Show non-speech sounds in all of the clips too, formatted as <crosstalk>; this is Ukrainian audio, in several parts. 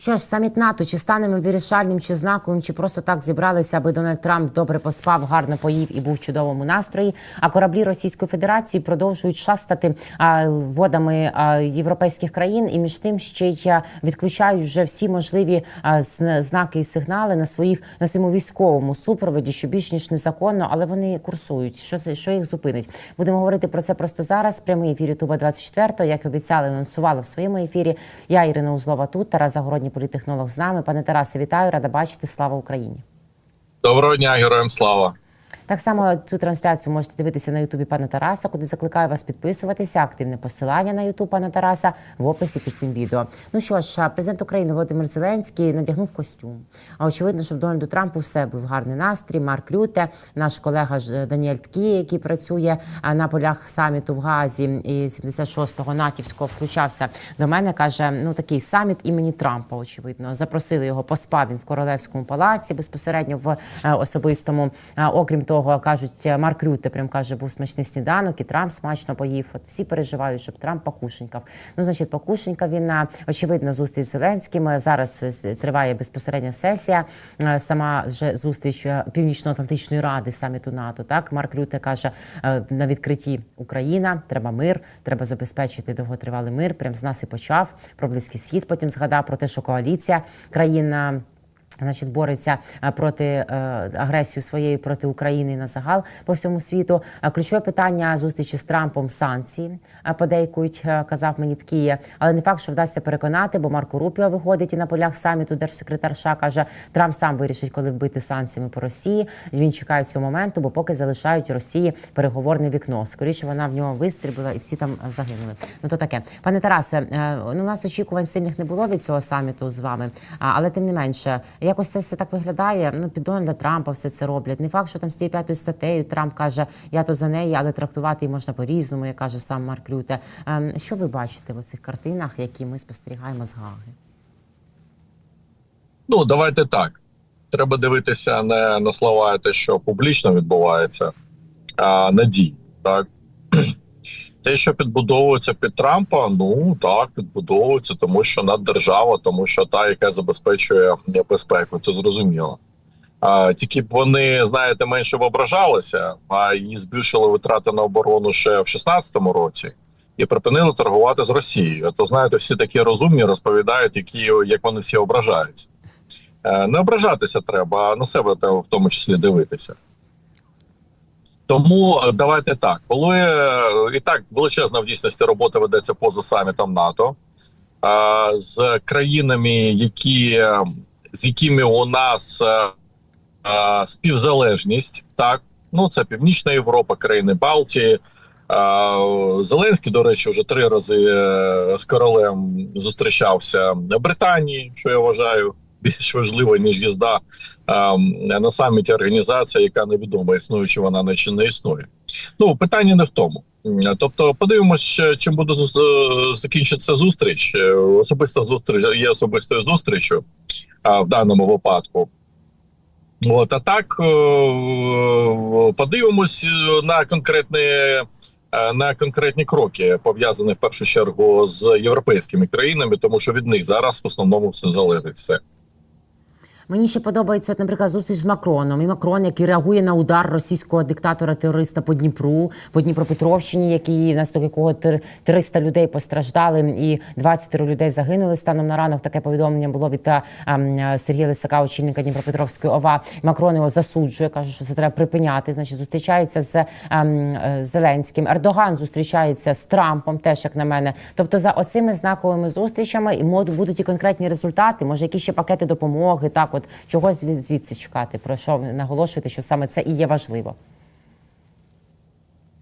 Що ж, саміт НАТО чи станемо вирішальним чи знаковим, чи просто так зібралися, аби Дональд Трамп добре поспав, гарно поїв і був в чудовому настрої. А кораблі Російської Федерації продовжують шастати а, водами а, європейських країн, і між тим ще й відключають вже всі можливі а, знаки і сигнали на своїх на своєму військовому супроводі, що більш ніж незаконно, але вони курсують. Що це що їх зупинить? Будемо говорити про це просто зараз. Прямий ефір Ютуба 24 як обіцяли, анонсували в своєму ефірі. Я Ірина Узлова тут, Тарас Загородній політехнолог з нами. Пане Тарасе, вітаю, рада бачити. Слава Україні. Доброго дня, героям слава. Так само цю трансляцію можете дивитися на Ютубі пана Тараса, куди закликаю вас підписуватися. Активне посилання на Ютуб пана Тараса в описі під цим відео. Ну що ж, президент України Володимир Зеленський надягнув костюм. А очевидно, що в Дональду Трампу все був гарний настрій. Марк Рюте, наш колега ж Даніель Ткі, який працює на полях саміту в Газі і 76-го натівського, включався до мене. каже: ну такий саміт імені Трампа. Очевидно, запросили його. Поспав він в королевському палаці безпосередньо в е, особистому. Окрім того, кажуть, Марк Рюте прям каже, був смачний сніданок, і Трамп смачно поїв. От всі переживають, щоб Трамп покушенькав. Ну, значить, покушенька він очевидно зустріч з Зеленським. Зараз е, триває безпосередня сесія. Е, Сама вже зустріч е, Північно-Атлантичної ради саміту НАТО. Так, Марк Рюте каже на відкритті Україна, треба мир, треба забезпечити довготривалий мир. Прям з нас і почав про близький схід. Потім згадав про те, що коаліція країн. Значить, бореться е, проти е, агресію своєї проти України на загал по всьому світу. Е, Ключове питання зустрічі з Трампом санкції подейкують, казав мені Ткіє. Але не факт, що вдасться переконати, бо Марко Рупіо виходить і на полях саміту держсекретар США каже, Трамп сам вирішить, коли вбити санкціями по Росії. Він чекає цього моменту, бо поки залишають Росії переговорне вікно. Скоріше вона в нього вистрібила і всі там загинули. Ну то таке, пане Тарасе, ну, у нас очікувань сильних не було від цього саміту з вами, але тим не менше, якось це все так виглядає. Ну під Дональда Трампа все це роблять. Не факт, що там з тією п'ятою статтею Трамп каже, я то за неї, але трактувати її можна по-різному, як каже сам Марк Рюте. Ем, Що ви бачите в цих картинах, які ми спостерігаємо з Гаги? Ну давайте так. Треба дивитися не на слова, те, що публічно відбувається, а на дії. Так те, що підбудовується під Трампа, ну так підбудовується, тому що наддержава, тому що та, яка забезпечує безпеку, це зрозуміло. А тільки б вони, знаєте, менше б ображалися, а і збільшили витрати на оборону ще в 16-му році. І припинили торгувати з Росією. То знаєте, всі такі розумні розповідають, які як вони всі ображаються. Е, Не ображатися треба, а на себе в тому числі дивитися. Тому е, давайте так. Коли е, і так величезна в дійсності робота ведеться поза самітом НАТО з країнами, які, з якими у нас е, співзалежність, так ну це Північна Європа, країни Балтії. Зеленський, до речі, вже три рази з королем зустрічався в Британії, що я вважаю більш важливо, ніж їзда ем, на саміті організація, яка невідома існує, чи вона не чи не існує. Ну питання не в тому. Тобто, подивимося, чим буде е, закінчитися зустріч. Е, Особиста зустріч є особистою зустрічю а, в даному випадку. От, а так е, подивимось е, на конкретні, е, на конкретні кроки, пов'язані в першу чергу з європейськими країнами, тому що від них зараз в основному все залежить все. Мені ще подобається, от, наприклад, зустріч з Макроном. І Макрон, який реагує на удар російського диктатора-терориста по Дніпру, по Дніпропетровщині, який внаслідок якого тир- 300 людей постраждали і 20 людей загинули. Станом на ранок таке повідомлення було від а, Сергія Лисака, очільника Дніпропетровської ОВА. Макрон його засуджує, каже, що це треба припиняти. Значить, зустрічається з ем, е, Зеленським. Ердоган зустрічається з Трампом, теж як на мене. Тобто, за оцими знаковими зустрічами і будуть і конкретні результати. Може, якісь ще пакети допомоги, так от чогось звідси чекати. Про що наголошуєте, що саме це і є важливо.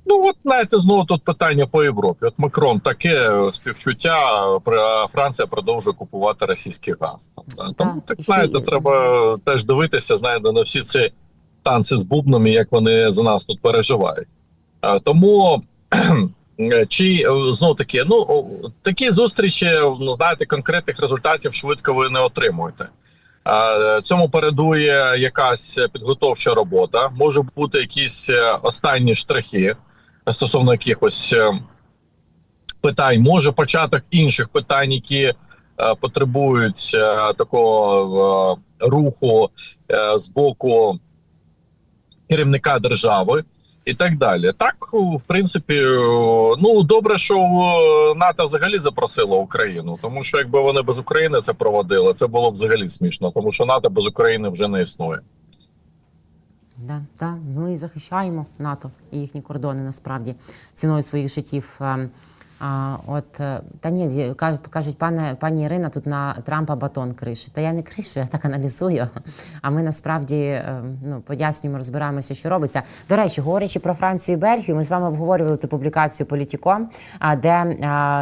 Ну от знаєте, знову тут питання по Європі. От Макрон таке співчуття. Франція продовжує купувати російський газ. Тому Так, так знаєте, треба теж дивитися, знаєте, на всі ці танці з бубнами, як вони за нас тут переживають. А, Тому чи знову таки, ну такі зустрічі, ну знаєте, конкретних результатів швидко ви не отримуєте. А, Цьому передує якась підготовча робота, може бути якісь е, останні штрихи стосовно якихось е, питань, може початок інших питань, які е, потребують е, такого е, руху е, з боку керівника держави і так далі. Так, в принципі, е, ну добре, що е, НАТО взагалі запросило Україну, тому що якби вони без України це проводили, це було б взагалі смішно, тому що НАТО без України вже не існує. Да, да, ми захищаємо НАТО і їхні кордони насправді ціною своїх життів. А, от е, та ні, кажуть, пане пані Ірина, тут на Трампа батон кришить. Та я не кришу, я так аналізую. А ми насправді е, ну пояснюємо, розбираємося, що робиться. До речі, говорячи про Францію і Бельгію, ми з вами обговорювали ту публікацію Політіком, а де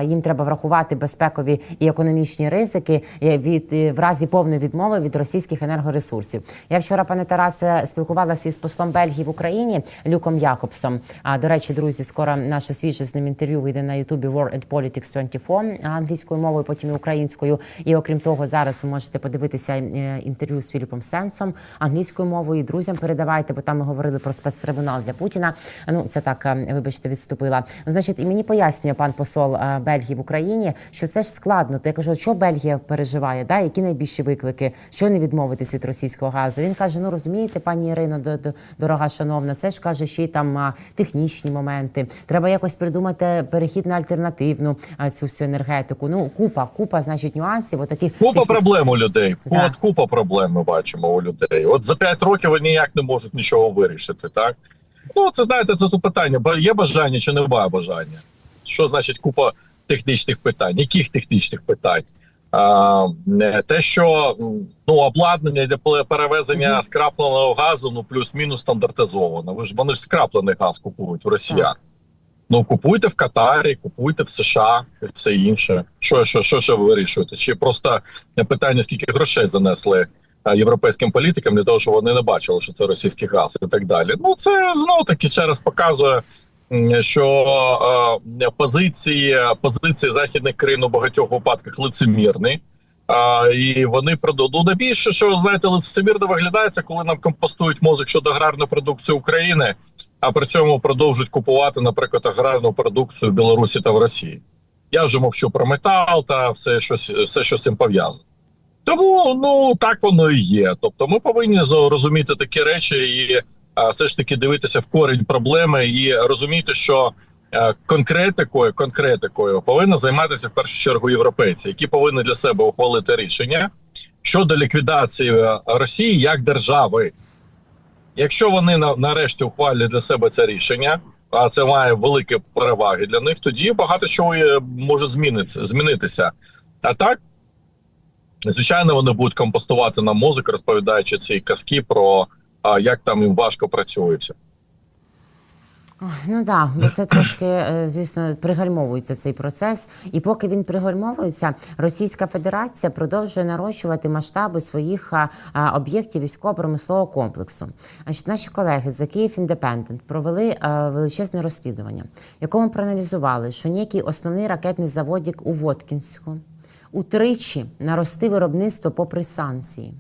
їм треба врахувати безпекові і економічні ризики е, від е, в разі повної відмови від російських енергоресурсів. Я вчора, пане Тарасе, спілкувалася із послом Бельгії в Україні Люком Якобсом. А до речі, друзі, скоро наше свіже з ним інтерв'ю вийде на Ютубі War and Politics 24 англійською мовою, потім і українською. І окрім того, зараз ви можете подивитися е, інтерв'ю з Філіпом Сенсом англійською мовою. Друзям передавайте, бо там ми говорили про спецтрибунал для Путіна. Ну це так, е, вибачте, відступила. Ну, значить, і мені пояснює пан посол е, Бельгії в Україні, що це ж складно. То я кажу, що Бельгія переживає, да? які найбільші виклики, що не відмовитись від російського газу. Він каже: Ну розумієте, пані Ірино, дорога шановна, це ж каже, ще й там технічні моменти. Треба якось придумати перехід на альтернативну цю всю енергетику. Ну купа, купа, значить, нюансів. Отаких Купа проблем у людей. Да. От купа проблем ми бачимо у людей. От за 5 років вони ніяк не можуть нічого вирішити, так? Ну, це знаєте, це тут питання: є бажання чи немає бажання? Що значить купа технічних питань? Яких технічних питань? А, не, те, що ну, обладнання для пе- перевезення Мгм. скрапленого газу, ну плюс-мінус стандартизовано. Ви ж вони ж скраплений газ купують в росіян. Так. Ну купуйте в Катарі, купуйте в США і все інше. Що, що, що, що ви вирішуєте? Чи просто питання, скільки грошей занесли е, європейським політикам для того, щоб вони не бачили, що це російський газ і так далі. Ну це знову таки ще раз показує, що е, позиції позиції західних країн у багатьох випадках лицемірні. А, і вони проду- ну, найбільше, що знаєте, лицемірно виглядається, коли нам компостують мозок щодо аграрної продукції України, а при цьому продовжують купувати, наприклад, аграрну продукцію в Білорусі та в Росії. Я вже мовчу про метал та все, що, все, що з цим пов'язано. Тому ну так воно і є. Тобто, ми повинні розуміти такі речі і а, все ж таки дивитися в корінь проблеми і розуміти, що конкретикою, конкретикою повинні займатися в першу чергу європейці, які повинні для себе ухвалити рішення щодо ліквідації е, Росії як держави. Якщо вони нарешті ухвалять для себе це рішення, а це має великі переваги для них, тоді багато чого е, може змінитися. А так, звичайно, вони будуть компостувати нам мозок, розповідаючи ці казки про як там їм важко працюється. Ну так, бо це трошки, е, звісно, пригальмовується цей процес. І поки він пригальмовується, Російська Федерація продовжує нарощувати масштаби своїх а, а, об'єктів військово-промислового комплексу. Значить, наші колеги з Київ Індепендент провели величезне розслідування, якому проаналізували, що ніякий основний ракетний заводик у Воткінську утричі нарости виробництво попри санкції.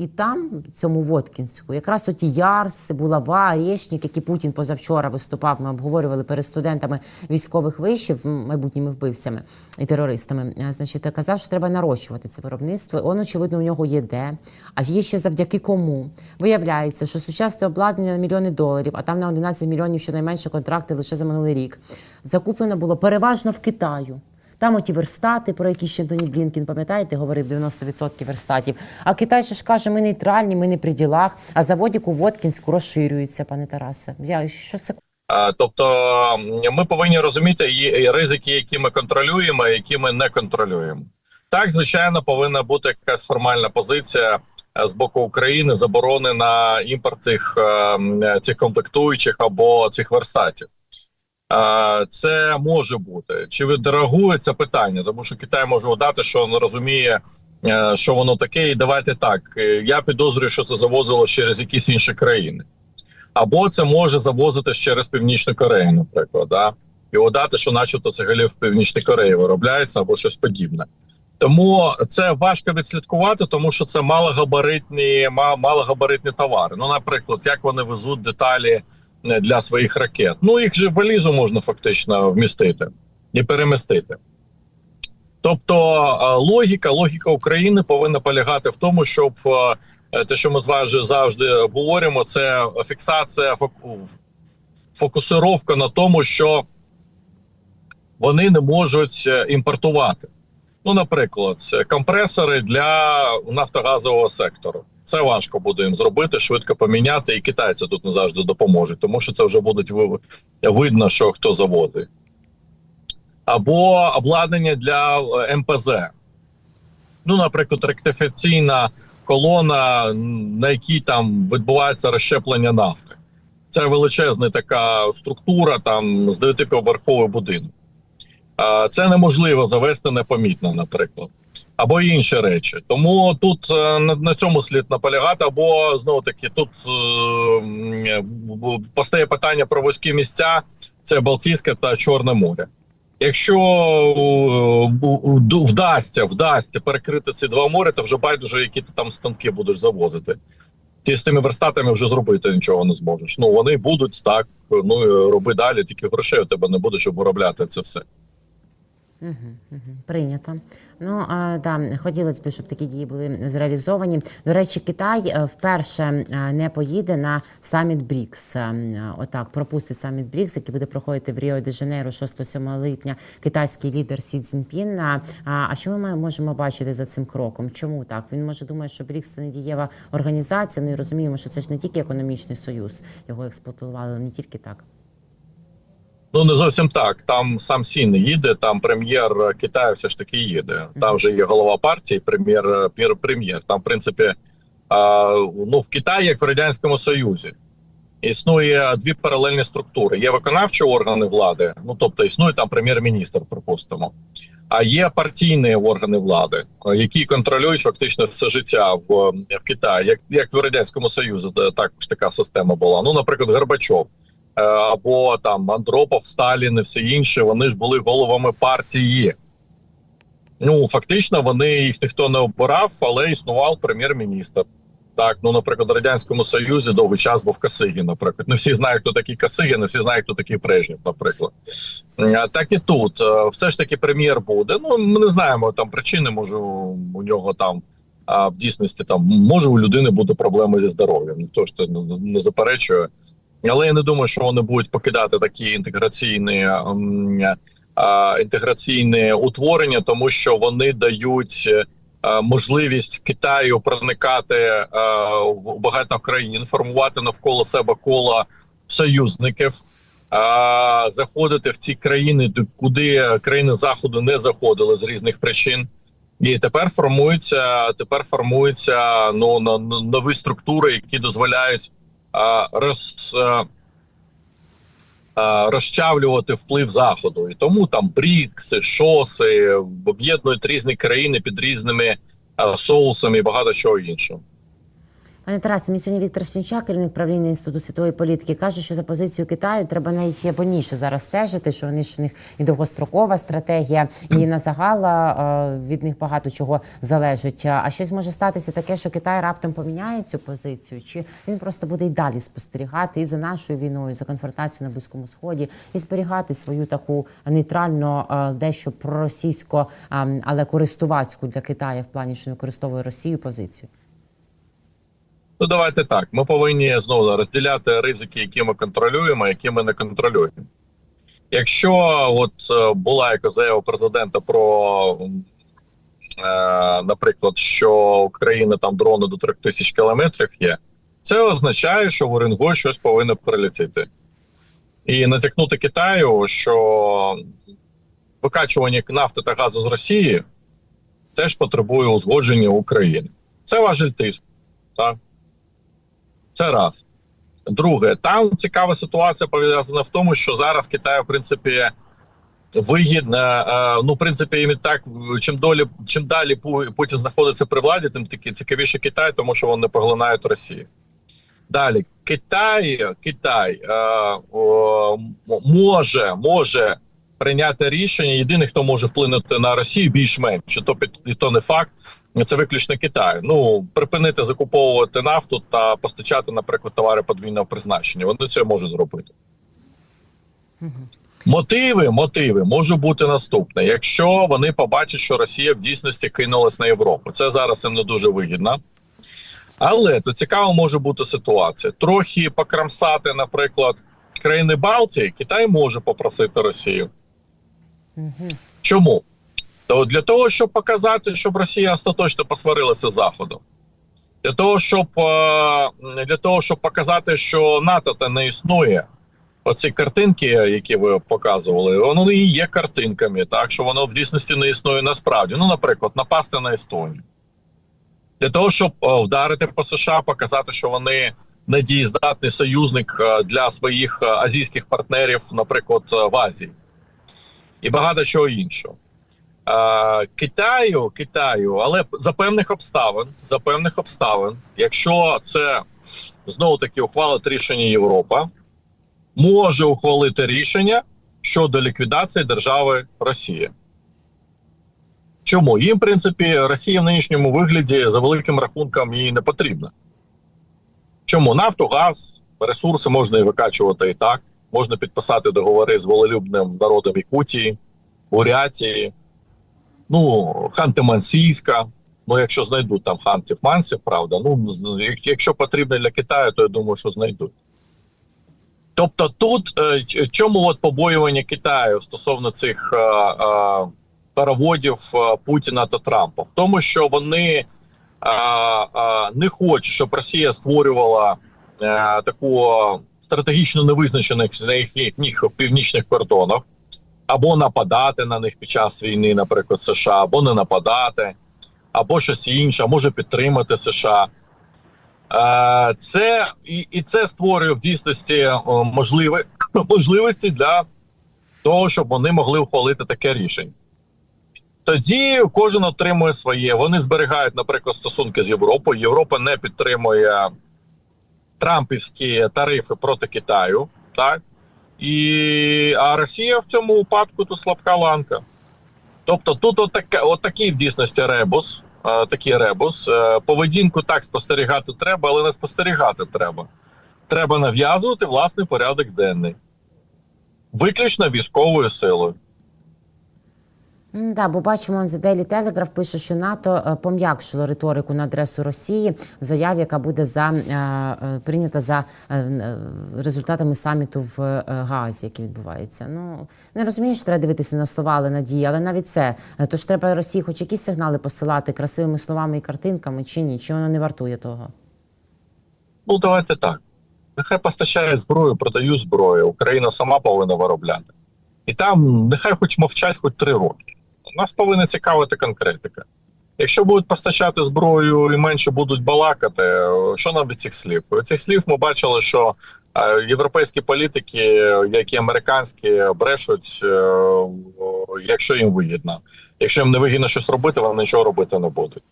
І там, цьому Воткінську, якраз оті Ярси, Булава, Рєшнік, які Путін позавчора виступав, ми обговорювали перед студентами військових вишів, майбутніми вбивцями і терористами. е, Значить, казав, що треба нарощувати це виробництво. Он, очевидно, у нього є де. А є ще завдяки кому. Виявляється, що сучасне обладнання на мільйони доларів, а там на 11 мільйонів щонайменше контракти лише за минулий рік. Закуплено було переважно в Китаю. Там оті верстати, про які ще Тоні Блінкін, пам'ятаєте, говорив 90% верстатів. А Китай же ж каже, ми нейтральні, ми не при ділах. А заводик у Воткінську розширюється, пане Тарасе. Я що це Тобто ми повинні розуміти ризики, які ми контролюємо, які ми не контролюємо. Так, звичайно, повинна бути якась формальна позиція е, з боку України заборони на імпорт цих, е, цих комплектуючих або цих верстатів. Це може бути. Чи відреагує це питання? Тому що Китай може удати, що не розуміє, е, що воно таке, і давайте так. е, Я підозрюю, що це завозило через якісь інші країни або це може завозитись через Північну Корею, наприклад, да? і удати, що начебто це в Північній Кореї виробляється або щось подібне. Тому це важко відслідкувати, тому що це малогабаритні, ма- малогабаритні товари. Ну, наприклад, як вони везуть деталі для своїх ракет. Ну їх же в валізу можна фактично вмістити і перемістити. Тобто е, логіка, логіка України повинна полягати в тому, щоб е, те, що ми з вами завжди говоримо, це фіксація фоку- фокусировка на тому, що вони не можуть е, імпортувати. Ну, наприклад, компресори для нафтогазового сектору. Це важко буде їм зробити, швидко поміняти, і китайці тут не завжди допоможуть, тому що це вже будуть видно, що хто заводить. Або обладнання для е, МПЗ. Ну, наприклад, ректифікаційна колона, на якій там відбувається розщеплення нафти. Це величезна така структура, там з дев'ятиповерховий будинок. Це неможливо завести непомітно, наприклад, або інші речі. Тому тут е, на, на цьому слід наполягати, або знову таки тут е, постає питання про вузькі місця: це Балтійське та Чорне море. Якщо е, вдасться, вдасться перекрити ці два моря, то вже байдуже, які ти там станки будеш завозити. Ти з тими верстатами вже зробити нічого не зможеш. Ну вони будуть так. Ну роби далі, тільки грошей у тебе не буде, щоб виробляти це все. Угу, угу, прийнято. Ну да, хотілося б, щоб такі дії були зреалізовані. До речі, Китай е, вперше е, не поїде на саміт БРІКС. Е, Отак пропустить саміт БРІКС, який буде проходити в Ріо де Жанейро 6-7 липня. Китайський лідер Сі Цзіньпін. А, що ми можемо бачити за цим кроком? Чому так? Він може думає, що БРІКС це недієва організація. Ну і розуміємо, що це ж не тільки економічний союз. Його експлуатували не тільки так. Ну не зовсім так. Там сам Сі не їде, там прем'єр Китаю все ж таки їде. Там вже є голова партії, прем'єр пір- прем'єр. Там, в принципі, а, ну в Китаї, як в радянському Союзі, існує дві паралельні структури. Є виконавчі органи влади, ну тобто існує там прем'єр-міністр, припустимо. А є партійні органи влади, е, які контролюють фактично все життя в, в Китаї, як, як в радянському Союзі, де також така система була. Ну, наприклад, Горбачов е, або там Андропов, Сталін і всі інші, вони ж були головами партії. Ну, фактично, вони їх ніхто не обирав, але існував прем'єр-міністр. Так, ну, наприклад, в радянському Союзі довгий час був Касигін, наприклад. Не всі знають, хто такий Касигін, не всі знають, хто такий Брежнєв, наприклад. Так і тут Е, все ж таки прем'єр буде. Ну ми не знаємо там причини. Може у нього там а в дійсності там може у людини бути проблеми зі здоров'ям. Ніхто ж це не заперечує. Але я не думаю, що вони будуть покидати такі інтеграційні ем, а, інтеграційні утворення, тому що вони дають е, можливість Китаю проникати е, в багато країн, формувати навколо себе коло союзників. Заходити в ті країни, куди країни заходу не заходили з різних причин, і тепер формуються тепер формуються ну нові структури, які дозволяють роз, розчавлювати вплив заходу. І тому там БРІКСи, ШОСи об'єднують різні країни під різними соусами і багато чого іншого. Пане Тарасе, мені сьогодні Віктор Шинчак, керівник правління інституту світової політики, каже, що за позицію Китаю треба найбільше зараз стежити, що вони ж у них і довгострокова стратегія, і на загала е, від них багато чого залежить. А щось може статися таке, що Китай раптом поміняє цю позицію, чи він просто буде й далі спостерігати і за нашою війною, і за конфронтацією на близькому сході, і зберігати свою таку нейтрально е, дещо проросійсько, але користувацьку для Китаю в плані, що використовує Росію позицію. Ну давайте так. Ми повинні знову розділяти ризики, які ми контролюємо, які ми не контролюємо. Якщо от е, була яка заява президента про, е, наприклад, що Україна там дрони до 3 тисяч кілометрів є, це означає, що в Уренгой щось повинно прилетіти. І натякнути Китаю, що викачування нафти та газу з Росії теж потребує узгодження України. Це важель тиску. Так? Це раз. Друге, там цікава ситуація пов'язана в тому, що зараз Китай, в принципі, вигідно. е, Ну, в принципі, їм і так чим долі, чим далі Путін знаходиться при владі, тим таки цікавіше Китай, тому що вони поглинають Росію. Далі, Китай, Китай е, о, може, може прийняти рішення. Єдиний, хто може вплинути на Росію, більш-менш, то і то не факт. Це виключно Китай. Ну припинити закуповувати нафту та постачати, наприклад, товари подвійного призначення. Вони це можуть зробити. Мотиви, мотиви може бути наступне. Якщо вони побачать, що Росія в дійсності кинулась на Європу, це зараз їм не дуже вигідно. Але то цікаво може бути ситуація. Трохи покрамсати, наприклад, країни Балтії, Китай може попросити Росію. Чому? То для того, щоб показати, щоб Росія остаточно посварилася з Заходом. Для того, щоб е, для того, щоб показати, що НАТО та не існує. Оці картинки, які ви показували, вони і є картинками, так що воно в дійсності не існує насправді. Ну, наприклад, напасти на Естонію. Для того, щоб е, вдарити по США, показати, що вони недієздатний союзник е, для своїх азійських партнерів, наприклад, в Азії, і багато чого іншого. Китаю, Китаю, але за певних обставин, за певних обставин, якщо це знову таки ухвалить рішення Європа, може ухвалити рішення щодо ліквідації держави Росія. Чому? Їм, в принципі, Росія в нинішньому вигляді за великим рахунком їй не потрібна. Чому? Нафту, газ, ресурси можна і викачувати і так. Можна підписати договори з волелюбним народом Якутії, Бурятії, ну, Ханти-Мансійська. Ну, якщо знайдуть там хантів мансів, правда. Ну, якщо потрібно для Китаю, то я думаю, що знайдуть. Тобто тут е, чому от побоювання Китаю стосовно цих е, е, переводів Путіна та Трампа? В тому, що вони не хочуть, щоб Росія створювала таку стратегічно невизначених на їхніх північних кордонах, або нападати на них під час війни, наприклад, США, або не нападати, або щось інше, може підтримати США. Е, Це і, і це створює в дійсності е, можливі, <coughs> можливості для того, щоб вони могли ухвалити таке рішення. Тоді кожен отримує своє. Вони зберігають, наприклад, стосунки з Європою. Європа не підтримує трампівські тарифи проти Китаю, так? І, а Росія в цьому випадку то слабка ланка. Тобто тут отаке, отакий в дійсності ребус, е, такий ребус. Е, поведінку так спостерігати треба, але не спостерігати треба. Треба нав'язувати власний порядок денний. Виключно військовою силою. М, Да, бо бачимо, The Daily Telegraph пише, що НАТО е, пом'якшило риторику на адресу Росії в заяві, яка буде за е, е, прийнята за результатами саміту в Газі, який відбувається. Ну не розумію, що треба дивитися на слова, але надії, але навіть це тож треба Росії, хоч якісь сигнали посилати красивими словами і картинками, чи ні? Чи воно не вартує того? Ну, давайте так. Нехай постачає зброю, продають зброю. Україна сама повинна виробляти. І там нехай хоч мовчать хоч три роки. Нас повинна цікавити конкретика. Якщо будуть постачати зброю і менше будуть балакати, що нам від цих слів? Від цих слів ми бачили, що е, європейські політики, як і американські, брешуть, е, якщо їм вигідно. Якщо їм не вигідно щось робити, вони нічого робити не будуть.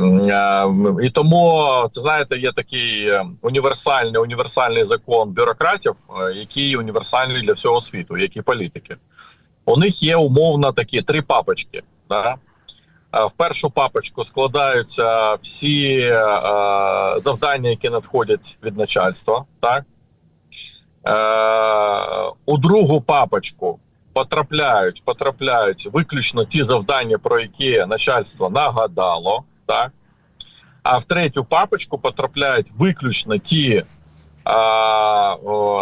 Е, І тому це знаєте, є такий універсальний універсальний закон бюрократів, який універсальний для всього світу, як і політики. У них є умовно такі три папочки. Да? Е, В першу папочку складаються всі е, завдання, які надходять від начальства. Так? Е, у другу папочку потрапляють, потрапляють виключно ті завдання, про які начальство нагадало. Так? А в третю папочку потрапляють виключно ті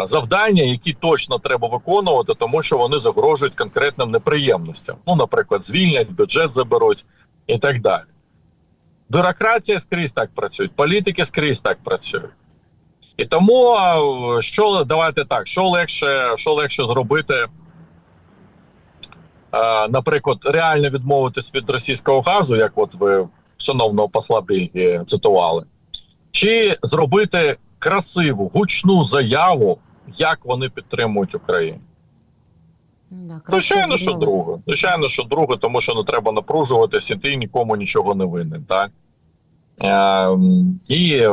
завдання, які точно треба виконувати, тому що вони загрожують конкретним неприємностям. Ну, наприклад, звільнять, бюджет заберуть і так далі. Бюрократія скрізь так працює, політики скрізь так працюють. І тому що давайте так, що легше, що легше зробити, наприклад, реально відмовитись від російського газу, як от ви шановного посла Бельгії цитували, чи зробити красиву гучну заяву, як вони підтримують Україну. Да, Звичайно, що друге. Звичайно, що друге, тому що не треба напружуватися, і ти нікому нічого не винен, так? Ем, і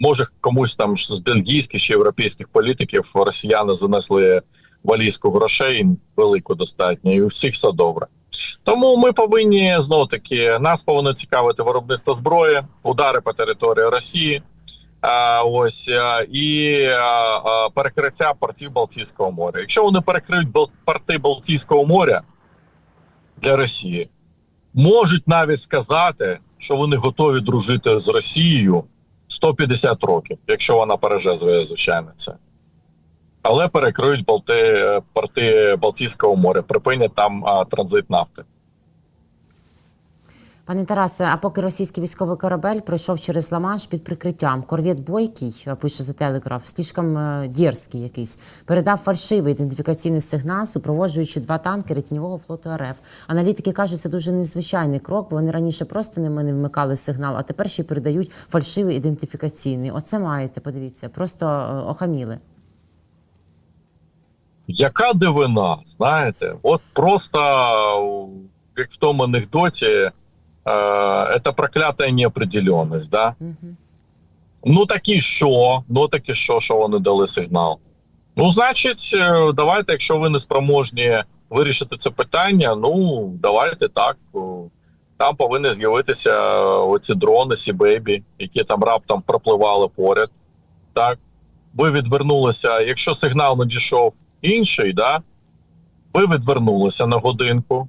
може комусь там з бельгійських чи європейських політиків росіяни занесли валізку грошей велику достатньо, і у всіх все добре. Тому ми повинні знову таки нас повинно цікавити виробництво зброї, удари по території Росії. Ось а, і а, а, перекриття портів Балтійського моря. Якщо вони перекриють порти Балтійського моря для Росії, можуть навіть сказати, що вони готові дружити з Росією 150 років, якщо вона переже звичайно це. Але перекриють Балти, е, порти Балтійського моря, припинять там а, транзит нафти. Пане Тарасе, а поки російський військовий корабель пройшов через Ла-Манш під прикриттям, корвет Бойкий, е, пише за Телеграф, слишком е, дерзкий якийсь, передав фальшивий ідентифікаційний сигнал, супроводжуючи два танкери тіньового флоту РФ. Аналітики кажуть, це дуже незвичайний крок, бо вони раніше просто ними не вмикали сигнал, а тепер ще й передають фальшивий ідентифікаційний. Оце маєте, подивіться, просто е, охаміли. Яка дивина, знаєте? От просто, як в тому анекдоті, е, це проклята неопределенність, да? Угу. Ну так і що? Ну так і що, що вони дали сигнал? Ну, значить, е, давайте, якщо ви не спроможні вирішити це питання, ну давайте так. Там повинні з'явитися оці дрони, Сі-Бейбі, які там раптом пропливали поряд. Так, ви відвернулися. Якщо сигнал надійшов інший, да, ви відвернулися на годинку,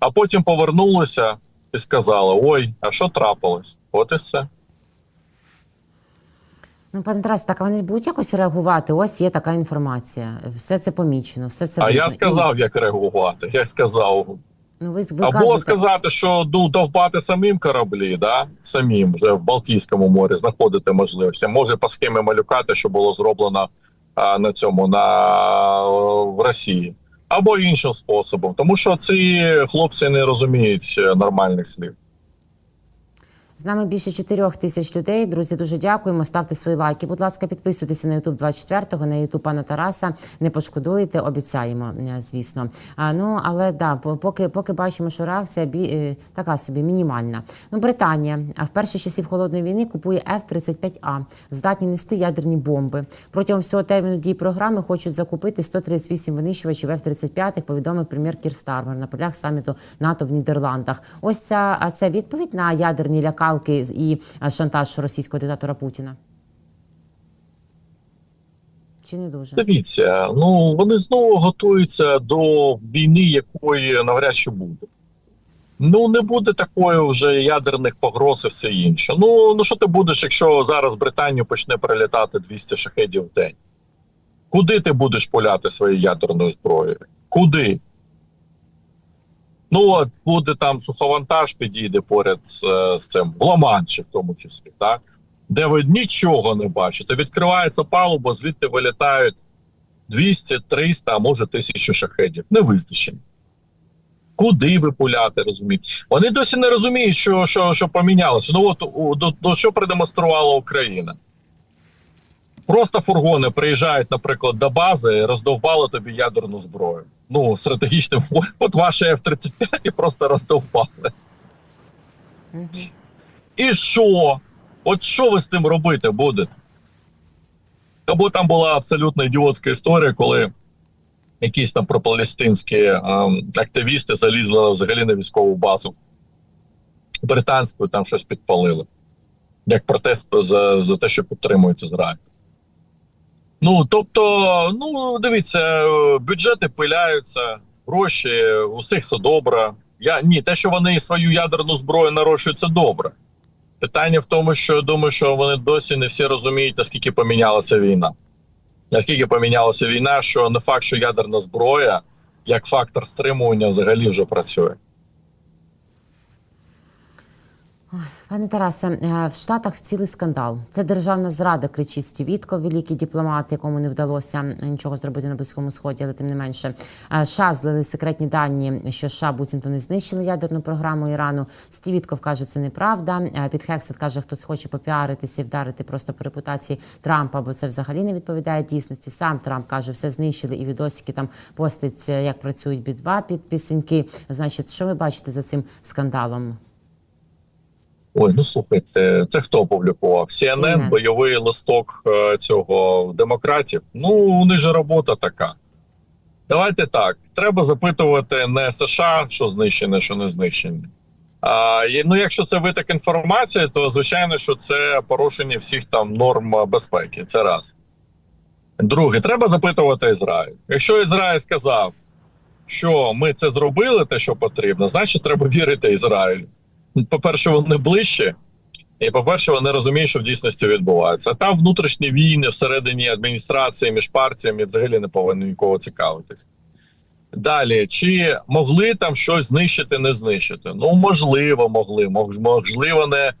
а потім повернулися і сказали: Ой, а що трапилось? От і все. Ну, пане Тарасе, так вони будуть якось реагувати. Ось є така інформація. Все це помічено, все це А видно. я І, сказав, як реагувати. Я сказав. ну, ви, ви Або кажете, сказати, що ну, довбати самим кораблі, да? самим вже в Балтійському морі знаходити можливості. Може по схемі малюкати, що було зроблено а, на цьому на в Росії, або іншим способом, тому що ці хлопці не розуміють е, нормальних слів. З нами більше 4 тисяч людей. Друзі, дуже дякуємо. Ставте свої лайки. Будь ласка, підписуйтеся на YouTube 24-го, на YouTube пана Тараса. Не пошкодуєте, обіцяємо, е, звісно. А, ну, але да, по- поки, поки бачимо, що реакція бі, е, така собі мінімальна. Ну, Британія в перші часів холодної війни купує F-35A, здатні нести ядерні бомби. Протягом всього терміну дії програми хочуть закупити 138 винищувачів F-35, повідомив прем'єр Кір Стармер на полях саміту НАТО в Нідерландах. Ось ця це відповідь на ядерні лякалки з- і шантаж російського диктатора Путіна. Чи не дуже? Дивіться, ну вони знову готуються до війни, якої навряд чи буде. Ну не буде такої вже ядерних погроз і все інше. Ну ну що ти будеш, якщо зараз Британію почне прилітати 200 шахедів в день? Куди ти будеш пуляти своєю ядерною зброєю? Куди? Ну от буде там суховантаж, підійде поряд з, е, з цим Ла-Манші в тому числі, так? Де ви нічого не бачите. Відкривається палуба, звідти вилітають 200, 300, а може тисячу шахедів. Не визначені. Куди ви пуляти, розумієте? Вони досі не розуміють, що, що, що помінялося. Ну от до, до що продемонструвала Україна? Просто фургони приїжджають, наприклад, до бази і роздовбали тобі ядерну зброю. Ну, стратегічним, от ваші F-35 і просто роздовбали. Мгм. І що? От що ви з цим робити будете? Або там була абсолютно ідіотська історія, коли якісь там пропалестинські ем, активісти залізли взагалі на військову базу британську, там щось підпалили. Як протест за, за те, що підтримують Ізраїль. Ну, тобто, ну, дивіться, е, бюджети пиляються, гроші, у всіх все добре. Я, ні, те, що вони свою ядерну зброю нарощують, це добре. Питання в тому, що я думаю, що вони досі не всі розуміють, наскільки помінялася війна. Наскільки помінялася війна, що не факт, що ядерна зброя як фактор стримування взагалі вже працює. Пане Тарасе, е, в Штатах цілий скандал. Це державна зрада, кричить Стівітко, великий дипломат, якому не вдалося нічого зробити на Близькому Сході, але тим не менше. Е, США злили секретні дані, що США буцімто не знищили ядерну програму Ірану. Стівітков каже, це неправда. Е, Підхексет каже, хтось хоче попіаритися і вдарити просто по репутації Трампа, бо це взагалі не відповідає дійсності. Сам Трамп каже, все знищили, і відосики там постить, е, як працюють бі-2 під пісеньки. Значить, що ви бачите за цим скандалом? Ой, ну слухайте, це хто опублікував? CNN, CNN. бойовий листок е, цього демократів. Ну, у них же робота така. Давайте так. Треба запитувати не США, що знищене, що не знищене, А, і, ну, якщо це виток інформації, то звичайно, що це порушення всіх там норм безпеки. Це раз. Друге, треба запитувати Ізраїль. Якщо Ізраїль сказав, що ми це зробили, те, що потрібно, значить треба вірити Ізраїлю. По-перше, вони ближче, і по-перше, вони розуміють, що в дійсності відбувається. А там внутрішні війни всередині адміністрації між партіями взагалі не повинні нікого цікавитись. Далі, чи могли там щось знищити, не знищити? Ну, можливо, могли. Можливо, не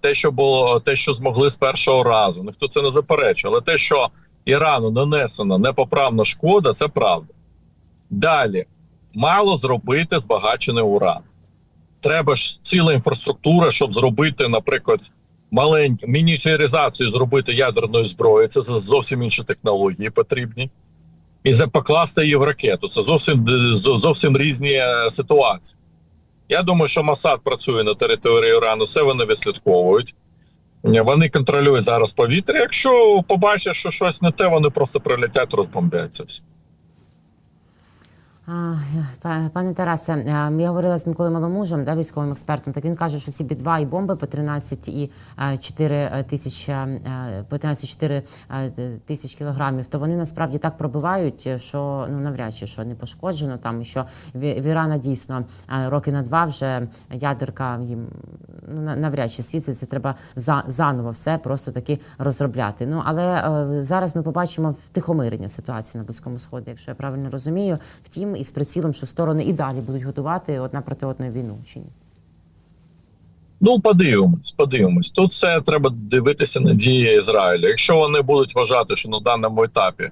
те, що було, те, що змогли з першого разу. Ніхто це не заперечує. Але те, що Ірану нанесена непоправна шкода, це правда. Далі, мало зробити збагачений уран. Треба ж ціла інфраструктура, щоб зробити, наприклад, маленьку мініатюризацію зробити ядерної зброї. Це зовсім інші технології потрібні і покласти її в ракету. Це зовсім зовсім різні е, ситуації. Я думаю, що Масад працює на території Ірану, все вони відслідковують. Е, Вони контролюють зараз повітря. Якщо побачать, що щось не те, вони просто прилетять, розбомблять це все. А, па- Пане Тарасе, е, я говорила з Миколою Маломужем, да, військовим експертом. Так він каже, що ці бі-2 і бомби по 13 і е, 4 тисячі е, по 13,4 е, тисяч кілограмів, то вони насправді так пробивають, що ну навряд чи що не пошкоджено там, що в Ірана дійсно е, роки на два вже ядерка їм ну, на- навряд чи світить. Це треба за заново все просто таки розробляти. Ну але е, зараз ми побачимо втихомирення ситуації на близькому сході, якщо я правильно розумію. Втім, із прицілом, що сторони і далі будуть готувати одна проти одної війну чи ні. Ну, подивимось, подивимось. Тут все треба дивитися на дії Ізраїля. Якщо вони будуть вважати, що на даному етапі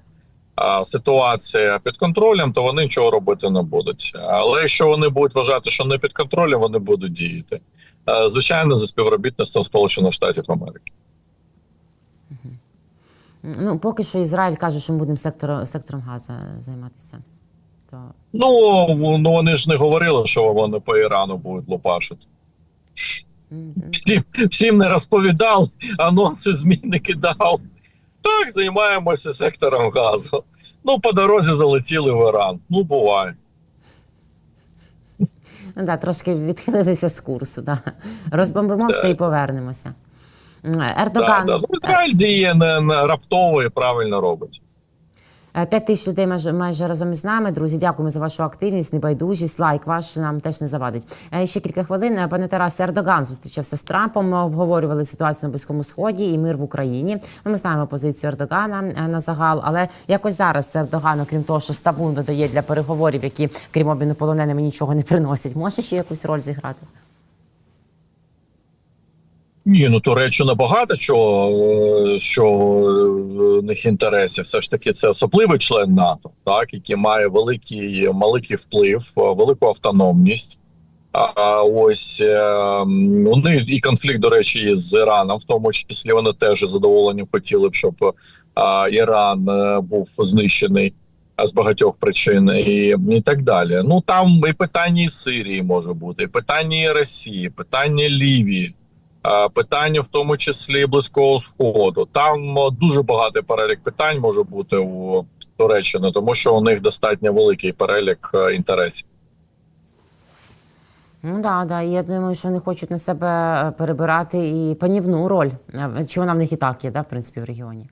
а, ситуація під контролем, то вони нічого робити не будуть. Але якщо вони будуть вважати, що не під контролем, вони будуть діяти. А, звичайно, за співробітництвом Сполучених Штатів Америки. Ну поки що Ізраїль каже, що ми будемо сектором сектором Газа займатися. То Ну, ну вони ж не говорили, що вони по Ірану будуть лопашити. Всім, всім не розповідав, анонси ЗМІ не кидав. Так, займаємося сектором газу. Ну, по дорозі залетіли в Іран. Ну, буває. ну да, трошки відхилилися з курсу. Да. Розбомбимо все і повернемося. М, Да, да. Ну, Ізраїль діє не, не раптово і правильно робить. Е, П'ять тисяч людей майже, майже разом із нами. Друзі, дякуємо за вашу активність, небайдужість. Лайк ваш нам теж не завадить. Е, Ще кілька хвилин. Е, Пане Тарасе, Ердоган зустрічався з Трампом. Ми обговорювали ситуацію на Близькому Сході і мир в Україні. Ну, ми знаємо позицію Ердогана е, на загал, але якось зараз Ердоган, окрім того, що стабун додає для переговорів, які крім обміну полоненими нічого не приносять, може ще якусь роль зіграти? Ні, ну Туреччина багато чого, е, що е, в них інтересів. Все ж таки, це особливий член НАТО, так, який має великий, великий вплив, е, велику автономність. А ось е, м, у них і конфлікт, до речі, з Іраном, в тому числі вони теж із задоволенням хотіли б, щоб е, Іран е, був знищений е, з багатьох причин, і, і так далі. Ну там і питання і Сирії може бути, і питання і Росії, питання Лівії. Е, Питання в тому числі близького сходу. Там е, дуже багатий перелік питань може бути у Туреччини, тому що у них достатньо великий перелік е, інтересів. Ну да, да. Я думаю, що вони хочуть на себе перебирати і панівну роль. Чи вона в них і так є, да, в принципі, в регіоні?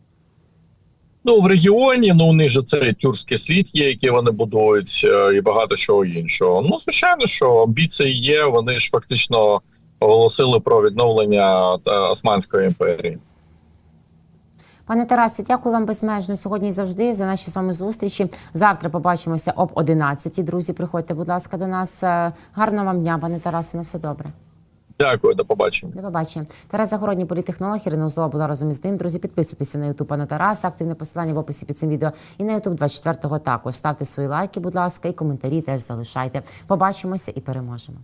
Ну в регіоні ну у них же цей тюркський світ є, який вони будують, і багато чого іншого. Ну звичайно, що амбіції є. Вони ж фактично оголосили про відновлення е, Османської імперії. Пане Тарасе, дякую вам безмежно сьогодні і завжди за наші з вами зустрічі. Завтра побачимося об 11 Друзі, приходьте, будь ласка, до нас. Е, Гарного вам дня, пане Тарасе, на все добре. Дякую, до побачення. До побачення. Тарас Загородній політехнолог Ірина Узлова була разом із ним. Друзі, підписуйтеся на Ютуб пана Тараса. Активне посилання в описі під цим відео. І на Ютуб 24-го також. Ставте свої лайки, будь ласка, і коментарі теж залишайте. Побачимося і переможемо.